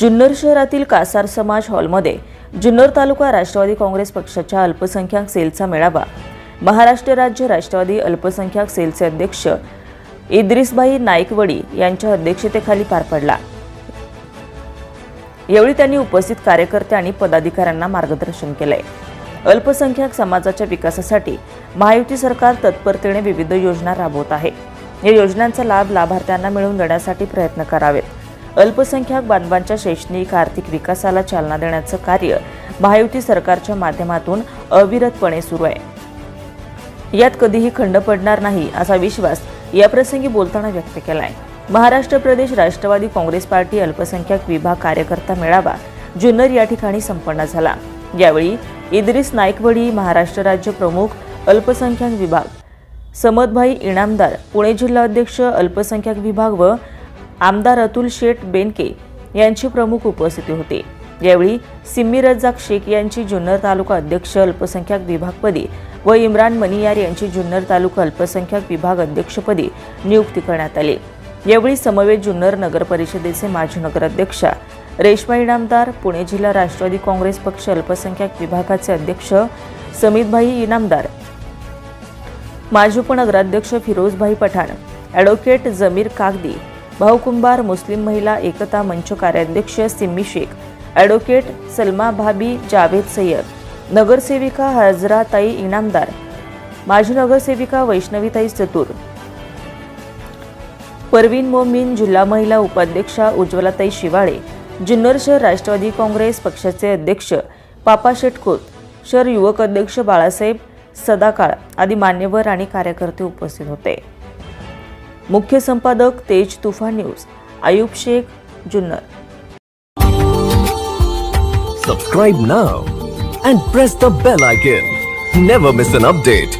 जुन्नर शहरातील कासार समाज हॉलमध्ये जुन्नर तालुका राष्ट्रवादी काँग्रेस पक्षाच्या अल्पसंख्याक सेलचा मेळावा. महाराष्ट्र राज्य राष्ट्रवादी अल्पसंख्याक सेलचे अध्यक्ष इद्रिसभाई नाईकवडी यांच्या अध्यक्षतेखाली पार पडला. यावेळी त्यांनी उपस्थित कार्यकर्ते आणि पदाधिकाऱ्यांना मार्गदर्शन केलंय अल्पसंख्याक समाजाच्या विकासासाठी महायुती सरकार तत्परतेने विविध योजना राबवत आहे. या योजनांचा लाभ लाभार्थ्यांना मिळवून देण्यासाठी प्रयत्न करावेत. अल्पसंख्याक बांधवांच्या शैक्षणिक आर्थिक विकासाला चालना देण्याचं कार्य महायुती सरकारच्या माध्यमातून अविरतपणे सुरू आहे. यात कधीही खंड पडणार नाही असा विश्वास याप्रसंगी बोलताना व्यक्त केला आहे महाराष्ट्र प्रदेश राष्ट्रवादी काँग्रेस पार्टी अल्पसंख्याक विभाग कार्यकर्ता मेळावा जुन्नर या ठिकाणी संपन्न झाला. यावेळी इद्रिस नाईकवडी महाराष्ट्र राज्य प्रमुख अल्पसंख्याक विभाग समदभाई इनामदार पुणे जिल्हा अध्यक्ष अल्पसंख्याक विभाग व आमदार अतुल शेठ बेनके यांची प्रमुख उपस्थिती होती. यावेळी सिम्मी रज्जाक शेख यांची जुन्नर तालुका अध्यक्ष अल्पसंख्याक विभागपदी व इम्रान मनियार यांची जुन्नर तालुका अल्पसंख्याक विभाग अध्यक्षपदी नियुक्ती करण्यात आली. यावेळी समवेत जुन्नर नगर परिषदेचे माजी नगराध्यक्षा रेश्मा इनामदार पुणे जिल्हा राष्ट्रवादी काँग्रेस पक्ष अल्पसंख्याक विभागाचे अध्यक्ष समितभाई इनामदार माजी उपनगराध्यक्ष फिरोजभाई पठाण ॲडव्होकेट जमीर कागदी भाऊकुंभार मुस्लिम महिला एकता मंच कार्याध्यक्ष सिम्मी शेख ॲडव्होकेट सलमा भाबी जावेद सय्यद नगरसेविका हजराताई इनामदार माजी नगरसेविका वैष्णवीताई चतुर परवीन मोमीन जिल्हा महिला उपाध्यक्षा उज्ज्वलाताई शिवाळे जुन्नर शहर राष्ट्रवादी काँग्रेस पक्षाचे अध्यक्ष पापा शेटकोत शहर युवक अध्यक्ष बाळासाहेब सदाकाळ आदी मान्यवर आणि कार्यकर्ते उपस्थित होते. मुख्य संपादक Tej Toofan news Ayub Shaikh Junnar Subscribe now and press the bell icon. Never miss an update.